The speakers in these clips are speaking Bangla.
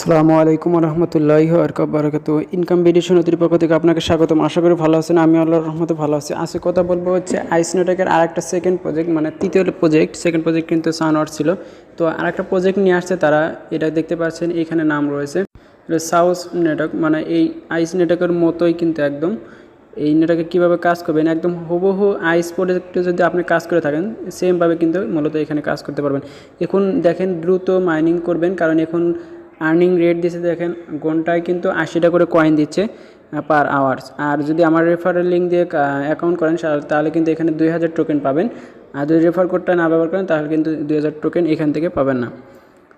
সালামু আলাইকুম রহমতুল্লাহ বারকাত ইনকাম সমিতির পক্ষ থেকে আপনাকে স্বাগতম। আশা করি ভালো আছেন আমি আল্লাহর রহমতে ভালো আছি। আজকে কথা বলব হচ্ছে আইস নেটেকের আর একটা সেকেন্ড প্রজেক্ট মানে তৃতীয় প্রজেক্ট সেকেন্ড প্রজেক্ট কিন্তু সানওয়ার ছিল। তো আর একটা প্রজেক্ট নিয়ে আসছে তারা, এটা দেখতে পাচ্ছেন, এখানে নাম রয়েছে। সাউথ নেটওয়ার্ক মানে এই আইস নেটওয়ার্কের মতোই কিন্তু একদম। এই নেটওয়ার্কে কীভাবে কাজ করবেন? একদম হুবহু আইস প্রোডাক্টে যদি আপনি কাজ করে থাকেন সেমভাবে কিন্তু মূলত এখানে কাজ করতে পারবেন। এখন দেখেন দ্রুত মাইনিং করবেন, কারণ এখন আর্নিং রেট দিচ্ছে দেখেন, ঘন্টায় কিন্তু আশিটা করে কয়েন দিচ্ছে পার আওয়ার্স আর যদি আমার রেফারেল লিঙ্ক দিয়ে অ্যাকাউন্ট করেন তাহলে কিন্তু এখানে দুই হাজার টোকেন পাবেন। আর যদি রেফার কোডটা না ব্যবহার করেন, তাহলে কিন্তু দুই হাজার টোকেন এখান থেকে পাবেন না।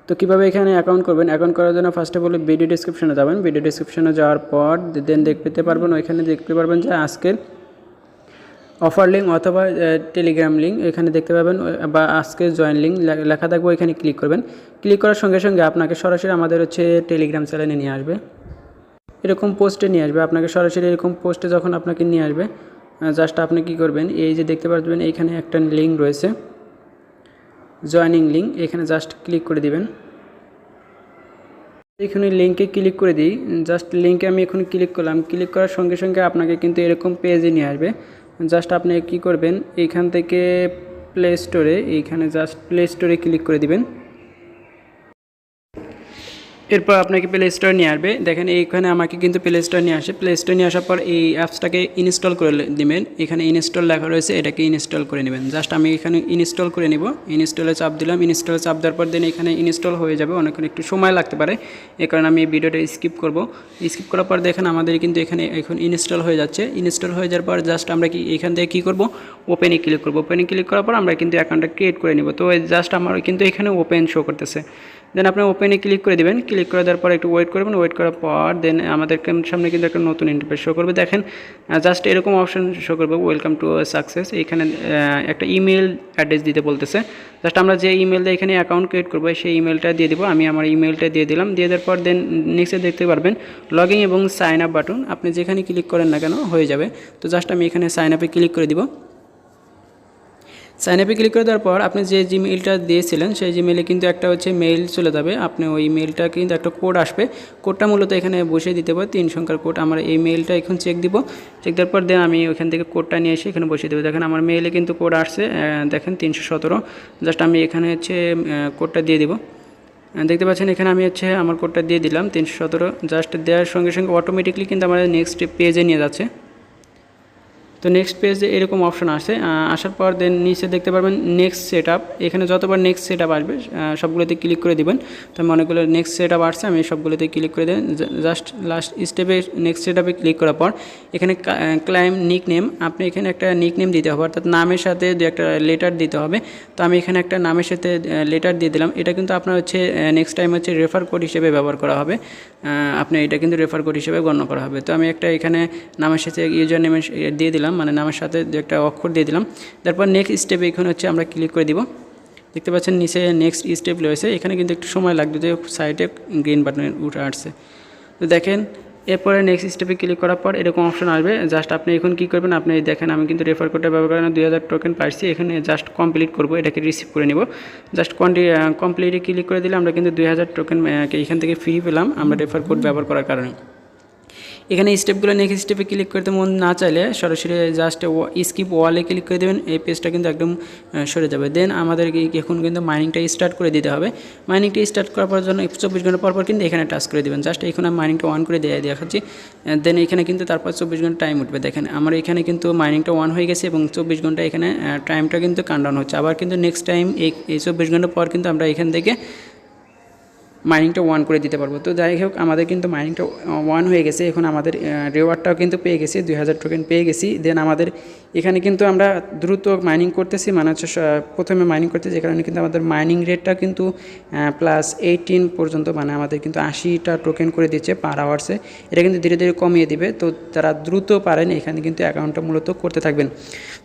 তো কীভাবে এখানে অ্যাকাউন্ট করবেন? অ্যাকাউন্ট করার জন্য ফার্স্টে বলে ভিডিও ডিসক্রিপশনে যাবেন। ভিডিও ডিসক্রিপশনে যাওয়ার পর দেন দেখতে পারবেন, ওইখানে দেখতে পারবেন যে আজকের অফার লিঙ্ক অথবা টেলিগ্রাম লিঙ্ক এখানে দেখতে পাবেন বা আজকে জয়েন লিঙ্ক লেখা থাকবে এখানে ক্লিক করবেন। ক্লিক করার সঙ্গে সঙ্গে আপনাকে সরাসরি আমাদের হচ্ছে টেলিগ্রাম চ্যানেলে নিয়ে আসবে। এরকম পোস্টে নিয়ে আসবে। আপনাকে সরাসরি এরকম পোস্টে যখন আপনাকে নিয়ে আসবে জাস্ট আপনি কি করবেন, এই যে দেখতে পারবেন, এইখানে একটা লিঙ্ক রয়েছে। জয়েনিং লিঙ্ক এখানে জাস্ট ক্লিক করে দিবেন। এখানে লিঙ্কে ক্লিক করে দিই। জাস্ট লিঙ্কে আমি এখন ক্লিক করলাম। ক্লিক করার সঙ্গে সঙ্গে আপনাকে কিন্তু এরকম পেজে নিয়ে আসবে। জাস্ট আপনি কি করবেন, এইখান থেকে প্লে স্টোরে এইখানে জাস্ট প্লে স্টোরে ক্লিক করে দিবেন। এরপর আপনাকে প্লে স্টোর নিয়ে আসবে। দেখেন এইখানে আমাকে কিন্তু প্লে স্টোর নিয়ে আসে। প্লে স্টোর নিয়ে আসার পর এই অ্যাপসটাকে ইনস্টল করে দিবেন। এখানে ইনস্টল লেখা রয়েছে, এটাকে ইনস্টল করে নেবেন। জাস্ট আমি এখানে ইনস্টল করে নিব। ইনস্টলে চাপ দিলাম। ইনস্টলে চাপ দেওয়ার পর দেন এখানে ইনস্টল হয়ে যাবে। অনেকক্ষণ একটু সময় লাগতে পারে। এই কারণে আমি এই ভিডিওটা স্কিপ করব। স্কিপ করার পর দেখেন আমাদের কিন্তু এখানে এখন ইনস্টল হয়ে যাচ্ছে। ইনস্টল হয়ে যাওয়ার পর জাস্ট আমরা কি এখান থেকে কী করব? ওপেনে ক্লিক করব। ওপেনে ক্লিক করার পর আমরা কিন্তু অ্যাকাউন্টটা ক্রিয়েট করে নিব। তো জাস্ট আমার কিন্তু এখানে ওপেন শো করতেছে। দেন আপনি ওপেনে ক্লিক করে দিবেন। ক্লিক করে দেওয়ার পর একটু ওয়েট করবেন। ওয়েট করার পর দেন আমাদের সামনে কিন্তু একটা নতুন ইন্টারফেস শো করবে। দেখেন জাস্ট এরকম অপশন শো করবে। ওয়েলকাম টু সাকসেস এখানে একটা ইমেল অ্যাড্রেস দিতে বলতেছে। জাস্ট আমরা যে ইমেল দিয়ে এখানে অ্যাকাউন্ট ক্রিয়েট করব, সেই ইমেলটা দিয়ে দেবো। আমি আমার ইমেলটা দিয়ে দিলাম। দিয়ে দেওয়ার পর দেন নেক্সটে দেখতে পারবেন লগ এবং সাইন আপ বাটন আপনি যেখানে ক্লিক করেন না কেন, হয়ে যাবে। তো জাস্ট আমি এখানে সাইন আপে ক্লিক করে দিব। সাইন আপে ক্লিক করে দেওয়ার পর আপনি যে জিমেইলটা দিয়েছিলেন, সেই জিমেইলে কিন্তু একটা হচ্ছে মেইল চলে যাবে। আপনি ওই মেইলটা কিন্তু একটা কোড আসবে। কোডটা মূলত এখানে বসিয়ে দিতে হবে। তিন সংখ্যার কোড আমার এই মেইলটা এখন চেক দিব। চেক দেওয়ার পর দেন আমি ওইখান থেকে কোডটা নিয়ে এসে এখানে বসিয়ে দেবো। দেখেন আমার মেইলে কিন্তু কোড আসছে। দেখেন তিনশো সতেরো। জাস্ট আমি এখানে হচ্ছে কোডটা দিয়ে দিব। দেখতে পাচ্ছেন এখানে আমি হচ্ছে আমার কোডটা দিয়ে দিলাম। তিনশো সতেরো। জাস্ট দেওয়ার সঙ্গে সঙ্গে অটোমেটিকলি কিন্তু আমাদের নেক্সট পেজে নিয়ে যাচ্ছে। তো নেক্সট পেজে এরকম অপশন আসে। আসার পর দেন নিচে দেখতে পারবেন নেক্সট সেট এখানে যতবার নেক্সট সেট আসবে সবগুলোতে ক্লিক করে দিবেন। তো আমি অনেকগুলো নেক্সট সেট আসছে, আমি সবগুলোতে ক্লিক করে দেবেন জাস্ট লাস্ট স্টেপে নেক্সট সেট ক্লিক করার পর, এখানে ক্লাইম নিক নেম আপনি এখানে একটা নিক নেম দিতে হবে, অর্থাৎ নামের সাথে দু একটা লেটার দিতে হবে। তো আমি এখানে একটা নামের সাথে লেটার দিয়ে দিলাম। এটা কিন্তু আপনার হচ্ছে নেক্সট টাইম হচ্ছে রেফার কোড হিসেবে ব্যবহার করা হবে। আপনি এটা কিন্তু রেফার কোড হিসেবে গণ্য করা হবে। তো আমি একটা এখানে নামের সাথে ইউজার নেমের দিয়ে দিলাম। মানে নামের সাথে দু একটা অক্ষর দিয়ে দিলাম। তারপর নেক্সট স্টেপে এখানে হচ্ছে আমরা ক্লিক করে দিব। দেখতে পাচ্ছেন, নিচে নেক্সট স্টেপ রয়েছে। এখানে কিন্তু একটু সময় লাগবে যে সাইডে গ্রিন বাটন উঠে আসছে। তো দেখেন, এরপরে নেক্সট স্টেপে ক্লিক করার পর এরকম অপশন আসবে। জাস্ট আপনি এখন কী করবেন, আপনি দেখেন আমি কিন্তু রেফার কোডটা ব্যবহার করেন দুই হাজার টোকেন পাইছি। এখানে জাস্ট কমপ্লিট করব, এটাকে রিসিভ করে নিব। জাস্ট কমপ্লিটে ক্লিক করে দিলে আমরা কিন্তু দুই হাজার টোকেন এখান থেকে ফ্রি পেলাম, আমরা রেফার কোড ব্যবহার করার কারণে। এখানে স্টেপগুলো নেক্সট স্টেপে ক্লিক করতে মন না চাইলে সরাসরি জাস্ট স্কিপ ওয়ালে ক্লিক করে দেবেন, এই পেজটা কিন্তু একদম সরে যাবে। দেন আমাদের এখন কিন্তু মাইনিংটা স্টার্ট করে দিতে হবে। মাইনিংটা স্টার্ট করার জন্য চব্বিশ ঘণ্টা পর কিন্তু এখানে টাচ করে দেবেন। জাস্ট এখন আমি মাইনিংটা অন করে দিয়ে দেখাচ্ছি। দেন এখানে কিন্তু তারপর চব্বিশ ঘণ্টা টাইম উঠবে। দেখেন, আমার এখানে কিন্তু মাইনিংটা অন হয়ে গেছে এবং চব্বিশ ঘণ্টা এখানে টাইমটা কিন্তু কাউন্টডাউন হচ্ছে। আবার কিন্তু নেক্সট টাইম এই চব্বিশ ঘণ্টা পর কিন্তু আমরা এখান থেকে মাইনিংটা ওয়ান করে দিতে পারব। তো যাই হোক, আমাদের কিন্তু মাইনিংটা ওয়ান হয়ে গেছে। এখন আমাদের রেওয়ার্ডটাও কিন্তু পেয়ে গেছি, দুই হাজার টোকেন পেয়ে গেছি। দেন আমাদের এখানে কিন্তু আমরা দ্রুত মাইনিং করতেছি মানে হচ্ছে প্রথমে মাইনিং করতে যে কারণে কিন্তু আমাদের মাইনিং রেটটা কিন্তু প্লাস এইটিন পর্যন্ত মানে আমাদের কিন্তু আশিটা টোকেন করে দিচ্ছে পার আওয়ার্সে এটা কিন্তু ধীরে ধীরে কমিয়ে দিবে। তো তারা দ্রুত পারেন, এখানে কিন্তু অ্যাকাউন্টটা মূলত করতে থাকবেন।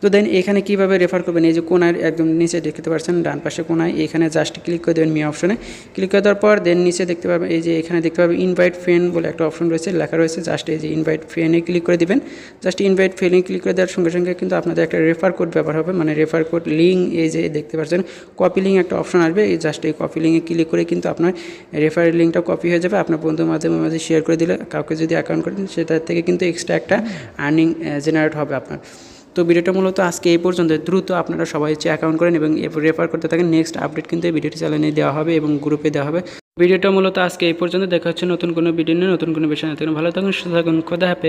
তো দেন এখানে কীভাবে রেফার করবেন? এই যে কোনায় একদম নিচে দেখতে পাচ্ছেন, ডান পাশে কোনায়, এখানে জাস্ট ক্লিক করে দেবেন মি অপশনে। ক্লিক করে দেওয়ার পর দেন নিচে দেখতে পাবেন, এই যে এখানে দেখতে পাবেন ইনভাইট ফ্রেন্ড বলে একটা অপশন রয়েছে, লেখা রয়েছে জাস্ট এই যে ইনভাইট ফ্রেন্ডে ক্লিক করে দিবেন। জাস্ট ইনভাইট ফ্রেন্ডে ক্লিক করে দেওয়ার সঙ্গে সঙ্গে কিন্তু আপনাদের একটা রেফার কোড ব্যবহার হবে মানে রেফার কোড লিঙ্ক এই যে দেখতে পাচ্ছেন কপি লিঙ্ক একটা অপশন আসবে, এই জাস্ট এই কপি লিঙ্কে ক্লিক করে কিন্তু আপনার রেফারের লিঙ্কটা কপি হয়ে যাবে। আপনার বন্ধুর মাধ্যমে মাঝে শেয়ার করে দিলে, কাউকে যদি অ্যাকাউন্ট করেন সেটার থেকে কিন্তু এক্সট্রা একটা আর্নিং জেনারেট হবে আপনার। তো ভিডিওটা মূলত আজকে এই পর্যন্ত, দ্রুত আপনারা সবাই হচ্ছে অ্যাকাউন্ট করেন এবং রেফার করতে থাকেন। নেক্সট আপডেট কিন্তু এই ভিডিওটি চ্যানেলে দেওয়া হবে এবং গ্রুপে দেওয়া হবে। ভিডিওটা মূলত আজকে এই পর্যন্ত। দেখা হচ্ছে নতুন কোনো ভিডিও নিয়ে, নতুন কোনো বিষয় না থাকুন ভালো থাকুন, সুস্থ থাকুন। খোদা হাফেজ।